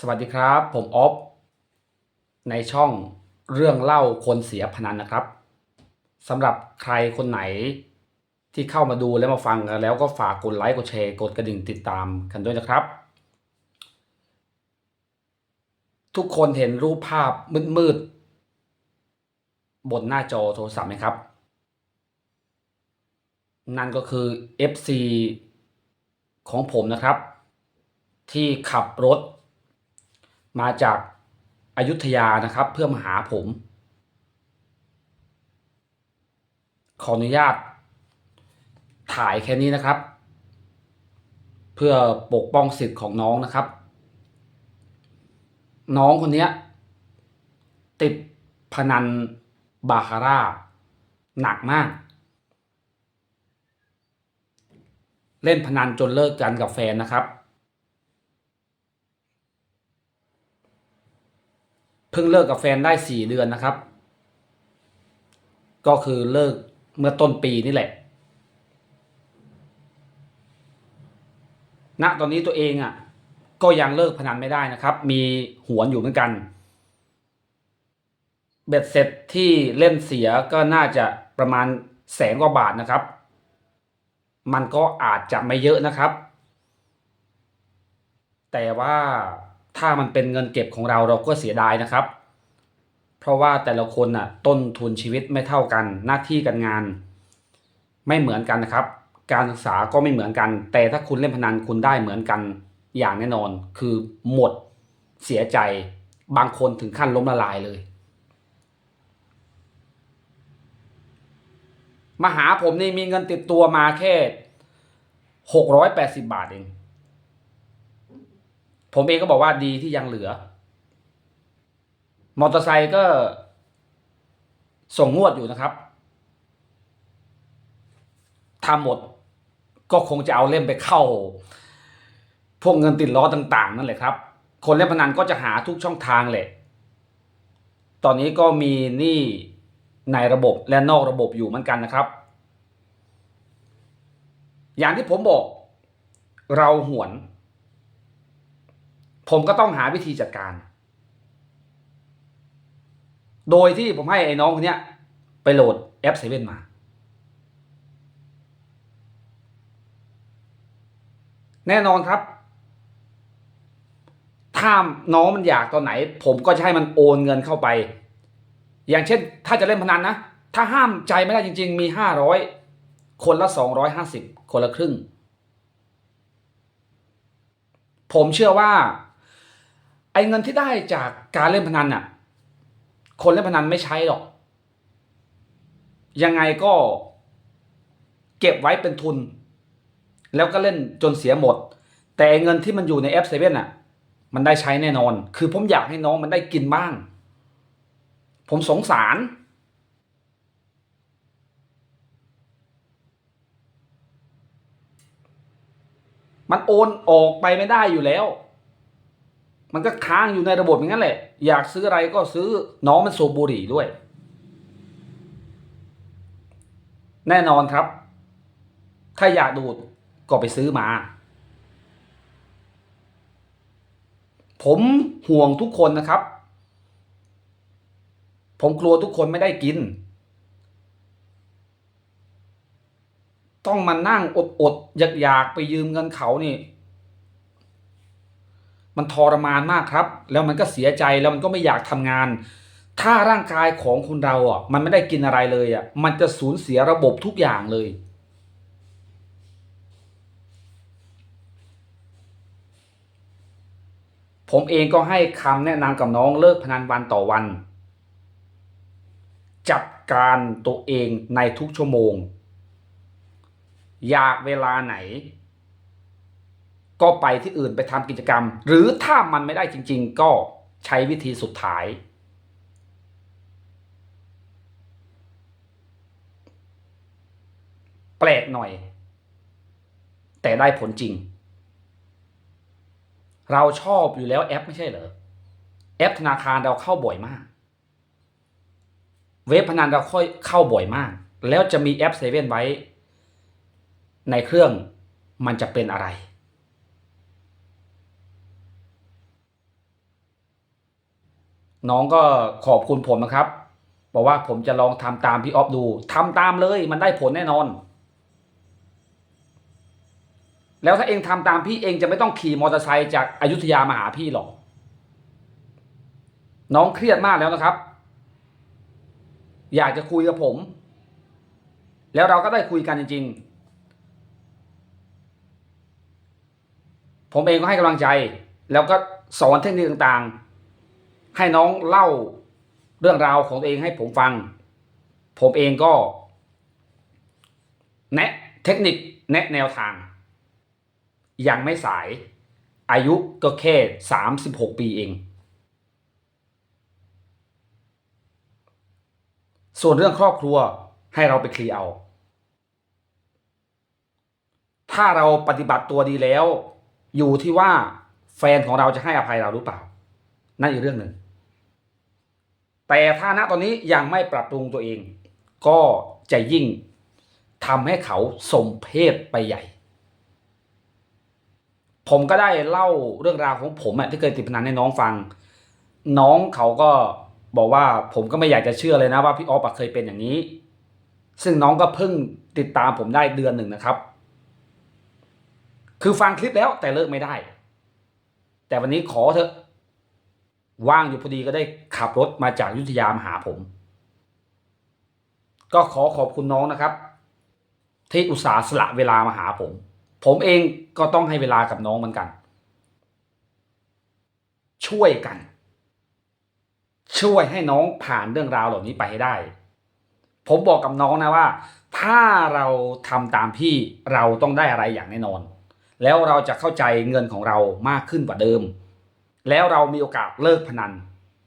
สวัสดีครับ ผมออฟในช่องเรื่องเล่าคนเสียพนันนะครับสำหรับใครคนไหนที่เข้ามาดูและมาฟังกันแล้วก็ฝากกดไลค์กดแชร์กดกระดิ่งติดตามกันด้วยนะครับ ทุกคนเห็นรูปภาพมืดๆบนหน้าจอโทรศัพท์ไหมครับ นั่นก็คือ FC ของผมนะครับ ที่ขับรถ มาจากอายุทยานะครับเพื่อมาหาผม ขออนุญาต ถ่ายแค่นี้นะครับ เพื่อปกป้องสิทธิ์ของน้องนะครับ น้องคนนี้ติดพนันบาคาร่า หนักมาก เล่นพนันจนเลิกกันกับแฟนนะครับ เพิ่งเลิกกับแฟนได้สี่เดือนนะครับ ก็คือเลิกเมื่อต้นปีนี่แหละ ณ ตอนนี้ตัวเองอะ ก็ยังเลิกพนันไม่ได้นะครับ มีหวนอยู่เหมือนกัน เบ็ดเสร็จที่เล่นเสียก็น่าจะประมาณแสนกว่าบาทนะครับ มันก็อาจจะไม่เยอะนะครับ แต่ว่า ถ้ามันเป็นเงินเก็บของเราเราก็เสียดายนะครับ เพราะว่าแต่ละคนน่ะต้นทุนชีวิตไม่เท่ากัน หน้าที่การงาน ไม่เหมือนกันนะครับ การศึกษาก็ไม่เหมือนกัน แต่ถ้าคุณเล่นพนันคุณได้เหมือนกันอย่างแน่นอน คือหมดเสียใจบางคนถึงขั้นล้มละลายเลย มาหาผมนี่มีเงินติดตัวมาแค่หกร้อยแปดสิบาทเอง ผมเองก็บอกว่าดีที่ยังเหลือ มอเตอร์ไซค์ก็ส่งงวดอยู่นะครับทำหมดก็คงจะเอาเล่มไปเข้า พวกเงินติดล้อต่าง ๆ นั่นแหละครับ คนเล่นพนันก็จะหาทุกช่องทางแหละ ตอนนี้ก็มีหนี้ในระบบและนอกระบบอยู่เหมือนกันนะครับ อย่างที่ผมบอก เราหวน ผมก็ต้องหาวิธีจัดการ โดยที่ผมให้ไอ้น้องคนเนี้ย ไปโหลดแอปเซเว่นมา แน่นอนครับ ถ้าน้องมันอยากตอนไหน ผมก็จะให้มันโอนเงินเข้าไป อย่างเช่น ถ้าจะเล่นพนันนะ ถ้าห้ามใจไม่ได้จริง ๆ มีห้าร้อยคนละสองร้อยห้าสิบคนละครึ่งผมเชื่อว่า ไอ้เงินที่ได้จากการเล่นพนันน่ะ คนเล่นพนันไม่ใช้หรอก ยังไงก็เก็บไว้เป็นทุน แล้วก็เล่นจนเสียหมด แต่เงินที่มันอยู่ในแอปเซเว่นอะ มันได้ใช้แน่นอน คือผมอยากให้น้องมันได้กินบ้าง ผมสงสาร มันโอนออกไปไม่ได้อยู่แล้ว มันก็ค้างอยู่ในระบบอย่างนั้นแหละ อยากซื้ออะไรก็ซื้อน้องมันสูบบุหรี่ด้วย แน่นอนครับ ถ้าอยากดูดก็ไปซื้อมา ผมห่วงทุกคนนะครับ ผมกลัวทุกคนไม่ได้กิน ต้องมานั่งอดอดอยากอยากๆไปยืมเงินเขานี่ มันทรมานมากครับ แล้วมันก็เสียใจแล้วมันก็ไม่อยากทำงาน ถ้าร่างกายของคนเราอะมันไม่ได้กินอะไรเลยอะมันจะสูญเสียระบบทุกอย่างเลย ผมเองก็ให้คำแนะนำกับน้องเลิกพนันวันต่อวัน จัดการตัวเองในทุกชั่วโมง อยากเวลาไหน ก็ไปที่อื่นไปทำกิจกรรม หรือถ้ามันไม่ได้จริง ๆ ก็ใช้วิธีสุดท้าย แปลกหน่อย แต่ได้ผลจริง เราชอบอยู่แล้วแอปไม่ใช่เหรอ แอปธนาคารเราเข้าบ่อยมาก เว็บพนันเราค่อยเข้าบ่อยมาก แล้วจะมีแอปเซเว่นไว้ ในเครื่องมันจะเป็นอะไร น้องก็ขอบคุณผมนะครับ บอกว่าผมจะลองทำตามพี่ออฟดูทำตามเลย มันได้ผลแน่นอน แล้วถ้าเองทำตามพี่เองจะไม่ต้องขี่มอเตอร์ไซค์จากอายุทยามาหาพี่หรอก น้องเครียดมากแล้วนะครับ อยากจะคุยกับผม แล้วเราก็ได้คุยกันจริง ๆ ผมเองก็ให้กำลังใจ แล้วก็สอนเทคนิคต่างๆ ให้น้องเล่าเรื่องราวของตัวเองให้ผมฟัง ผมเองก็ แนะเทคนิคแนะแนวทาง ยังไม่สายอายุก็แค่สามสิบหกปีเอง ส่วนเรื่องครอบครัวให้เราไปเคลียร์เอา ถ้าเราปฏิบัติตัวดีแล้ว อยู่ที่ว่าแฟนของเราจะให้อภัยเราหรือเปล่า นั่นอีกเรื่องหนึ่ง แต่ถ้าณตอนนี้ยังไม่ปรับปรุงตัวเอง ก็จะยิ่งทำให้เขาสมเพศไปใหญ่ ผมก็ได้เล่าเรื่องราวของผมที่เคยติดพนันให้น้องฟัง น้องเขาก็บอกว่าผมก็ไม่อยากจะเชื่อเลยนะว่าพี่ออฟเคยเป็นอย่างนี้ ซึ่งน้องก็เพิ่งติดตามผมได้เดือนหนึ่งนะครับ คือฟังคลิปแล้วแต่เลิกไม่ได้ แต่วันนี้ขอเถอะ ว่างอยู่พอดีก็ได้ขับรถมาจากยุธยามาหาผม ก็ขอขอบคุณน้องนะครับ ที่อุตส่าห์สละเวลามาหาผม ผมเองก็ต้องให้เวลากับน้องเหมือนกัน ช่วยกัน ช่วยให้น้องผ่านเรื่องราวเหล่านี้ไปให้ได้ ผมบอกกับน้องนะว่า ถ้าเราทำตามพี่เราต้องได้อะไรอย่างแน่นอน แล้วเราจะเข้าใจเงินของเรามากขึ้นกว่าเดิม แล้วเรามีโอกาสเลิกพนัน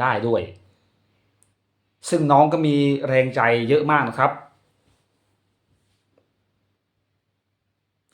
ได้ด้วย ซึ่งน้องก็มีแรงใจเยอะมากนะครับ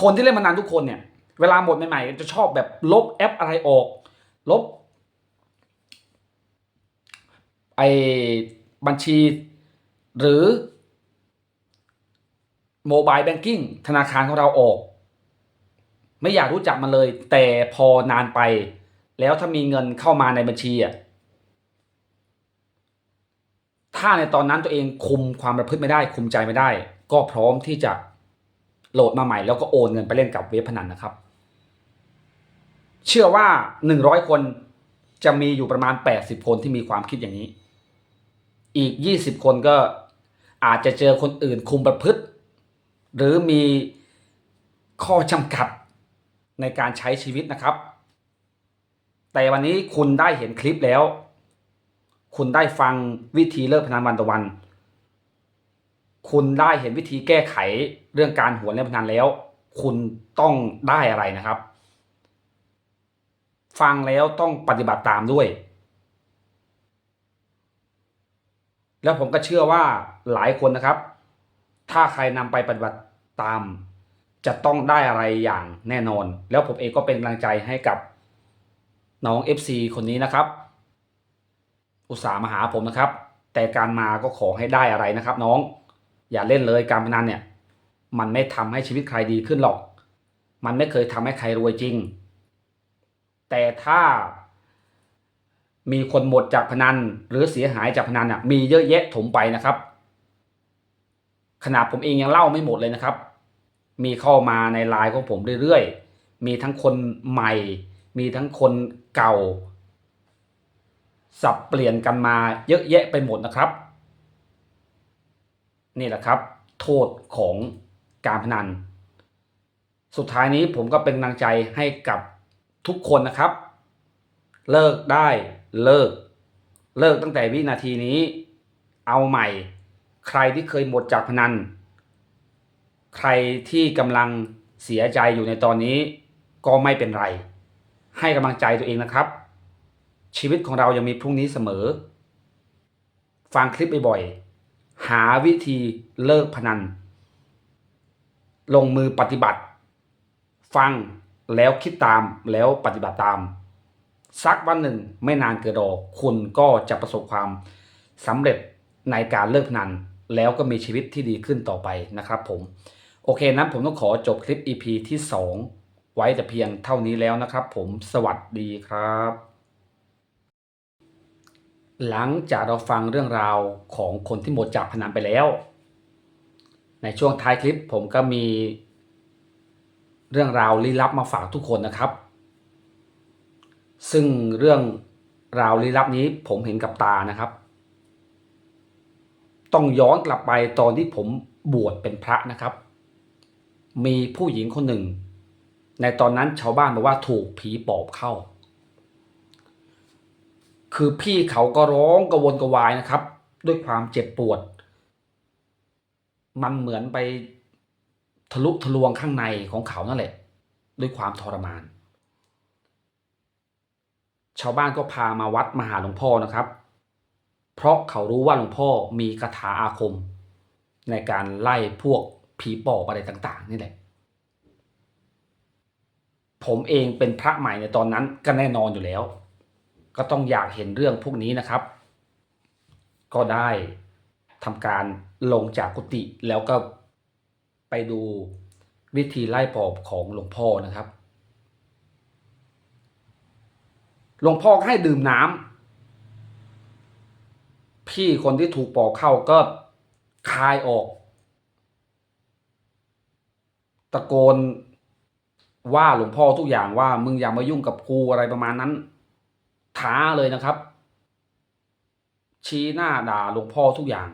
คนที่เล่นพนันทุกคนเนี่ย เวลาหมดใหม่ๆจะชอบแบบลบแอปอะไรออก ลบ ไอ้บัญชี หรือโมบายแบงกิ้งธนาคารของเราออก ไม่อยากรู้จักมันเลย แต่พอนานไป แล้วถ้ามีเงินเข้ามาในบัญชีอะถ้าในตอนนั้นตัวเองคุมความประพฤติไม่ได้คุมใจไม่ได้ ก็พร้อมที่จะโหลดมาใหม่ แล้วก็โอนเงินไปเล่นกับเว็บพนันนะครับ เชื่อว่าหนึ่งร้อยคนจะมีอยู่ประมาณแปดสิบคนที่มีความคิดอย่างนี้ อีกยี่สิบคนก็อาจจะเจอคนอื่นคุมประพฤติ หรือมีข้อจำกัดในการใช้ชีวิตนะครับ แต่วันนี้คุณได้เห็นคลิปแล้ว คุณได้ฟังวิธีเลิกพนันวันต่อวัน คุณได้เห็นวิธีแก้ไขเรื่องการหัวเล่นพนันแล้ว คุณต้องได้อะไรนะครับ ฟังแล้วต้องปฏิบัติตามด้วย แล้วผมก็เชื่อว่าหลายคนนะครับ ถ้าใครนำไปปฏิบัติตาม จะต้องได้อะไรอย่างแน่นอน แล้วผมเองก็เป็นกำลังใจให้กับ น้อง FC คนนี้นะครับ อุตส่าห์มาหาผมนะครับ แต่การมาก็ขอให้ได้อะไรนะครับ น้อง อย่าเล่นเลยการพนันเนี่ย มันไม่ทำให้ชีวิตใครดีขึ้นหรอก มันไม่เคยทำให้ใครรวยจริง แต่ถ้ามีคนหมดจากพนันหรือเสียหายจากพนันอะมีเยอะแยะถมไปนะครับ ขนาดผมเองยังเล่าไม่หมดเลยนะครับ มีเข้ามาในไลน์ของผมเรื่อยๆ มีทั้งคนใหม่ มีทั้งคนเก่า สับเปลี่ยนกันมาเยอะแยะไปหมดนะครับ นี่แหละครับ โทษของการพนัน สุดท้ายนี้ผมก็เป็นกำลังใจให้กับทุกคนนะครับ เลิกได้เลิก เลิกตั้งแต่วินาทีนี้ เอาใหม่ ใครที่เคยหมดจากพนัน ใครที่กำลังเสียใจอยู่ในตอนนี้ก็ไม่เป็นไร ให้กำลังใจตัวเองนะครับ ชีวิตของเรายังมีพรุ่งนี้เสมอ ฟังคลิปบ่อยๆหาวิธีเลิกพนัน ลงมือปฏิบัติ ฟังแล้วคิดตามแล้วปฏิบัติตาม สักวันหนึ่งไม่นานเกินรอคุณก็จะประสบความสำเร็จในการเลิกพนัน แล้วก็มีชีวิตที่ดีขึ้นต่อไปนะครับผม โอเคนั้นผมต้องขอจบคลิป EP ที่ 2 ไว้แต่เพียงเท่านี้แล้วนะครับ ผมสวัสดีครับ หลังจากเราฟังเรื่องราวของคนที่หมดจากพนันไปแล้ว ในช่วงท้ายคลิปผมก็มี เรื่องราวลี้ลับมาฝากทุกคนนะครับ ซึ่งเรื่องราวลี้ลับนี้ผมเห็นกับตานะครับ ต้องย้อนกลับไปตอนที่ผมบวชเป็นพระนะครับ มีผู้หญิงคนหนึ่ง ในตอนนั้นชาวบ้านบอกว่าถูกผีปอบเข้า คือพี่เขาก็ร้องกระวนกระวายนะครับ ด้วยความเจ็บปวด มันเหมือนไปทะลุทะลวงข้างในของเขานั่นแหละ ด้วยความทรมาน ชาวบ้านก็พามาวัดมาหาหลวงพ่อนะครับ เพราะเขารู้ว่าหลวงพ่อมีคาถาอาคม ในการไล่พวกผีปอบอะไรต่าง ๆ นี่แหละ ผมเองเป็นพระใหม่ในตอนนั้นก็แน่นอนอยู่แล้ว ก็ต้องอยากเห็นเรื่องพวกนี้นะครับ ก็ได้ทำการลงจากกุฏิแล้วก็ไปดูวิธีไล่ปอบของหลวงพ่อนะครับ หลวงพ่อให้ดื่มน้ำพี่คนที่ถูกปอบเข้าก็คายออก ตะโกน ว่าหลวงพ่อทุกอย่างว่ามึงอย่ามายุ่งกับกูอะไรประมาณนั้น ท้าเลยนะครับ ชี้หน้าด่าหลวงพ่อทุกอย่าง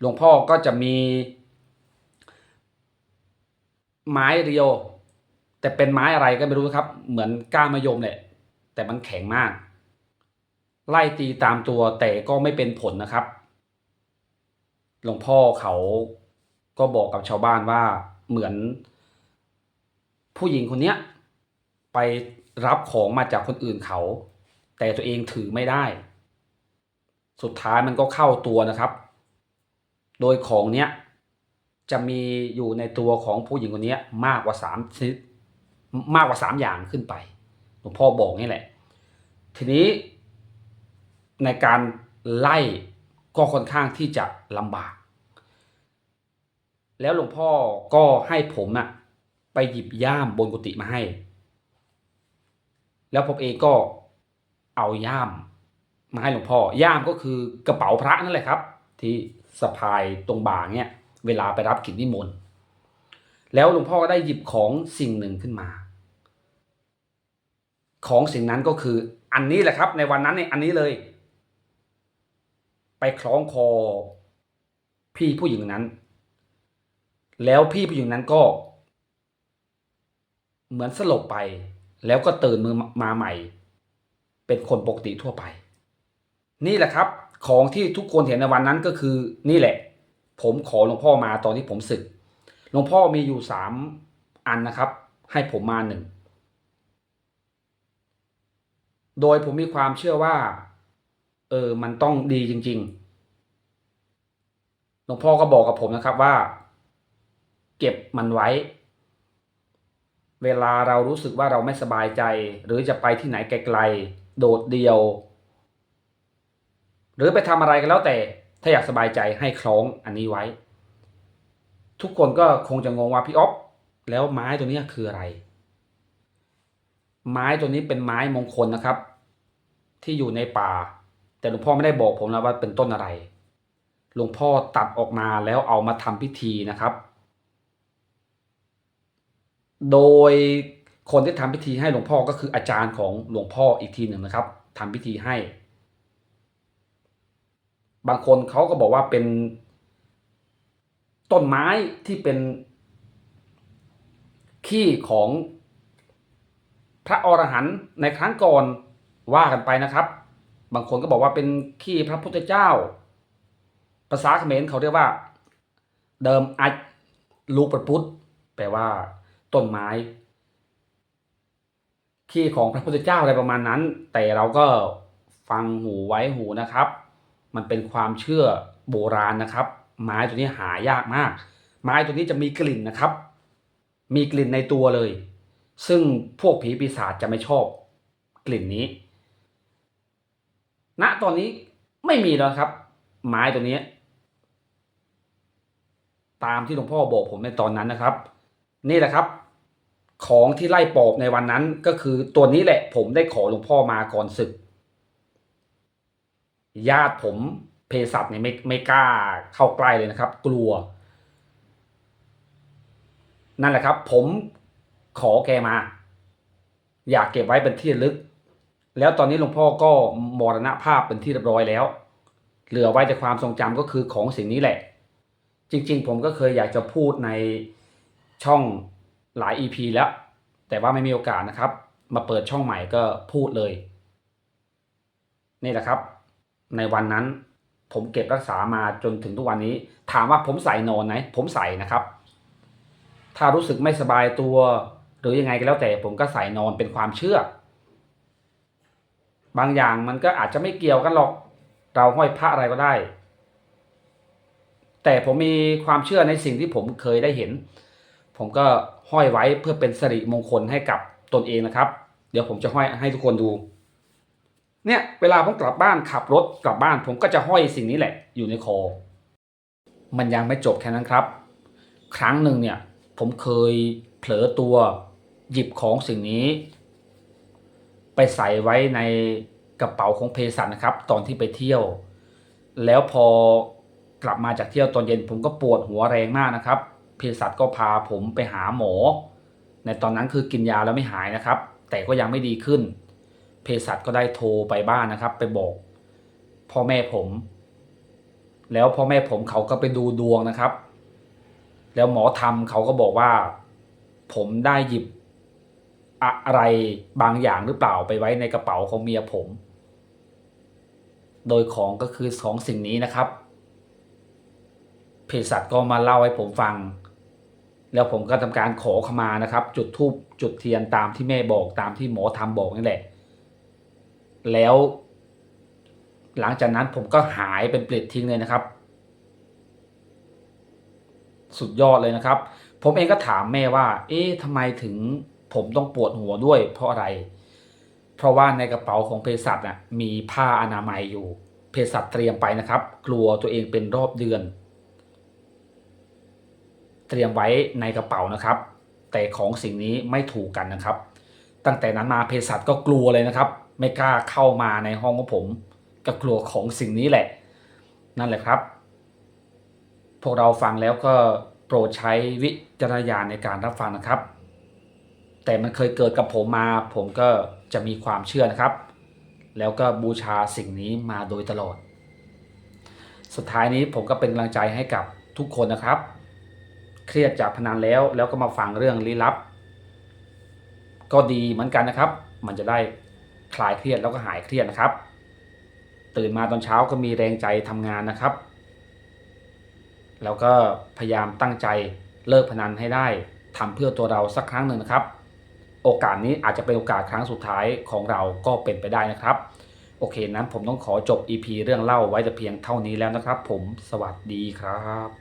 หลวงพ่อก็จะมี ไม้เรียว แต่เป็นไม้อะไรก็ไม่รู้ครับ เหมือนก้ามะยมแหละแต่มันแข็งมาก ไล่ตีตามตัวแต่ก็ไม่เป็นผลนะครับ หลวงพ่อเขาก็บอกกับชาวบ้านว่าเหมือน ผู้หญิงคนเนี้ยไปรับของมาจากคนอื่นเขา แต่ตัวเองถือไม่ได้ สุดท้ายมันก็เข้าตัวนะครับ โดยของเนี้ยจะมีอยู่ในตัวของผู้หญิงคนนี้มากกว่าสามชนิดมากกว่าสามอย่างขึ้นไปหลวงพ่อบอกนี่แหละ ทีนี้ในการไล่ก็ค่อนข้างที่จะลำบาก แล้วหลวงพ่อก็ให้ผมน่ะ ไปหยิบย่ามบนกุฏิมาให้ แล้วผมเองก็เอาย่ามมาให้หลวงพ่อย่ามก็คือกระเป๋าพระนั่นแหละครับ ที่สะพายตรงบ่าเนี่ยเวลาไปรับกิจนิมนต์แล้วหลวงพ่อก็ได้หยิบของสิ่งหนึ่งขึ้นมา ของสิ่งนั้นก็คืออันนี้แหละครับ ในวันนั้นเนี่ยอันนี้เลย ไปคล้องคอพี่ผู้หญิงนั้น แล้วพี่ผู้หญิงนั้นก็ เหมือนสลบไป แล้วก็ตื่นมือมาใหม่ เป็นคนปกติทั่วไป นี่แหละครับ ของที่ทุกคนเห็นในวันนั้นก็คือนี่แหละ ผมขอหลวงพ่อมาตอนที่ผมศึกหลวงพ่อมีอยู่สามอันนะครับ ให้ผมมาหนึ่งโดยผมมีความเชื่อว่า เออมันต้องดีจริง ๆ หลวงพ่อก็บอกกับผมนะครับว่า เก็บมันไว้ เวลาเรารู้สึกว่าเราไม่สบายใจ หรือจะไปที่ไหนไกลๆ โดดเดียว หรือไปทำอะไรก็แล้วแต่ ถ้าอยากสบายใจให้คล้องอันนี้ไว้ ทุกคนก็คงจะงงว่าพี่อ๊อฟแล้วไม้ตัวนี้คืออะไร ไม้ตัวนี้เป็นไม้มงคลนะครับ ที่อยู่ในป่า แต่หลวงพ่อไม่ได้บอกผมนะว่าเป็นต้นอะไรหลวงพ่อตัดออกมาแล้วเอามาทำพิธีนะครับ โดยคนที่ทำพิธีให้หลวงพ่อก็คืออาจารย์ของหลวงพ่ออีกทีหนึ่งนะครับทำพิธีให้ บางคนเขาก็บอกว่าเป็นต้นไม้ที่เป็นขี้ของพระอรหันต์ในครั้งก่อนว่ากันไปนะครับ บางคนก็บอกว่าเป็นขี้พระพุทธเจ้า ภาษาเขมรเขาเรียกว่า เดิมอัจลูกประพุทธแปลว่า ต้นไม้ขี้ของพระพุทธเจ้าอะไรประมาณนั้น แต่เราก็ฟังหูไว้หูนะครับ มันเป็นความเชื่อโบราณนะครับ ไม้ตัวนี้หายากมาก ไม้ตัวนี้จะมีกลิ่นนะครับ มีกลิ่นในตัวเลย ซึ่งพวกผีปีศาจจะไม่ชอบกลิ่นนี้ณตอนนี้ไม่มีแล้วครับ ไม้ตัวนี้ ตามที่หลวงพ่อบอกผมในตอนนั้นนะครับ นี่แหละครับ ของที่ไล่ปอบในวันนั้นก็คือตัวนี้แหละ ผมได้ขอหลวงพ่อมาก่อนศึก ญาติผมเภสัชเนี่ยไม่ไม่กล้าเข้าใกล้เลยนะครับ กลัว นั่นแหละครับ ผมขอแกมา อยากเก็บไว้เป็นที่ลึก แล้วตอนนี้หลวงพ่อก็มรณภาพเป็นที่เรียบร้อยแล้ว เหลือไว้แต่ความทรงจำก็คือของสิ่งนี้แหละ จริง ๆ ผมก็เคยอยากจะพูดในช่อง หลาย EP แล้ว แต่ว่าไม่มีโอกาสนะครับ มาเปิดช่องใหม่ก็พูดเลย นี่แหละครับ ในวันนั้นผมเก็บรักษามาจนถึงทุกวันนี้ ถามว่าผมใส่นอนไหมผมใส่นะครับ ถ้ารู้สึกไม่สบายตัว หรือยังไงก็แล้วแต่ผมก็ใส่นอนเป็นความเชื่อ บางอย่างมันก็อาจจะไม่เกี่ยวกันหรอก เราห้อยพระอะไรก็ได้ แต่ผมมีความเชื่อในสิ่งที่ผมเคยได้เห็น ผมก็ ห้อยไว้เพื่อเป็นสิริมงคลให้กับตนเองนะครับ เดี๋ยวผมจะห้อยให้ทุกคนดู เนี่ยเวลาผมกลับบ้านขับรถกลับบ้าน ผมก็จะห้อยสิ่งนี้แหละ อยู่ในคอ มันยังไม่จบแค่นั้นครับ ครั้งหนึ่งเนี่ยผมเคยเผลอตัวหยิบของสิ่งนี้ ไปใส่ไว้ในกระเป๋าของเภสัชนะครับ ตอนที่ไปเที่ยว แล้วพอกลับมาจากเที่ยวตอนเย็นผมก็ปวดหัวแรงมากนะครับ เภสัชก็พาผมไปหาหมอ ในตอนนั้นคือกินยาแล้วไม่หายนะครับ แต่ก็ยังไม่ดีขึ้น เภสัชก็ได้โทรไปบ้านนะครับ ไปบอกพ่อแม่ผม แล้วพ่อแม่ผมเขาก็ไปดูดวงนะครับ แล้วหมอทำเขาก็บอกว่า ผมได้หยิบอะไรบางอย่างหรือเปล่าไปไว้ในกระเป๋าของเมียผม โดยของก็คือของสิ่งนี้นะครับ เภสัชก็มาเล่าให้ผมฟัง แล้วผมก็ทำการขอขมานะครับ จุดธูปจุดเทียนตามที่แม่บอกตามที่หมอทำบอกนี่แหละ แล้ว หลังจากนั้นผมก็หายเป็นเปลิดทิ้งเลยนะครับ สุดยอดเลยนะครับ ผมเองก็ถามแม่ว่า เอ๊ะทำไมถึงผมต้องปวดหัวด้วย เพราะอะไร เพราะว่าในกระเป๋าของเภสัชน่ะมีผ้าอนามัยอยู่ เภสัชเตรียมไปนะครับ กลัวตัวเองเป็นรอบเดือน เตรียมไว้ในกระเป๋านะครับ แต่ของสิ่งนี้ไม่ถูกกันนะครับ ตั้งแต่นั้นมาเภสัชก็กลัวเลยนะครับ ไม่กล้าเข้ามาในห้องของผม ก็กลัวของสิ่งนี้แหละ นั่นแหละครับ พวกเราฟังแล้วก็โปรดใช้วิจารณญาณในการรับฟังนะครับ แต่มันเคยเกิดกับผมมา ผมก็จะมีความเชื่อนะครับ แล้วก็บูชาสิ่งนี้มาโดยตลอด สุดท้ายนี้ผมก็เป็นกำลังใจให้กับทุกคนนะครับ เครียดจากพนันแล้ว แล้วก็มาฟังเรื่องลี้ลับ ก็ดีเหมือนกันนะครับ มันจะได้คลายเครียดแล้วก็หายเครียดนะครับ ตื่นมาตอนเช้าก็มีแรงใจทำงานนะครับ แล้วก็พยายามตั้งใจเลิกพนันให้ได้ทำเพื่อตัวเราสักครั้งหนึ่งนะครับ โอกาสนี้อาจจะเป็นโอกาสครั้งสุดท้ายของเราก็เป็นไปได้นะครับ โอเคนั้นผมต้องขอจบ EP เรื่องเล่าไว้แต่เพียงเท่านี้แล้วนะครับ ผมสวัสดีครับ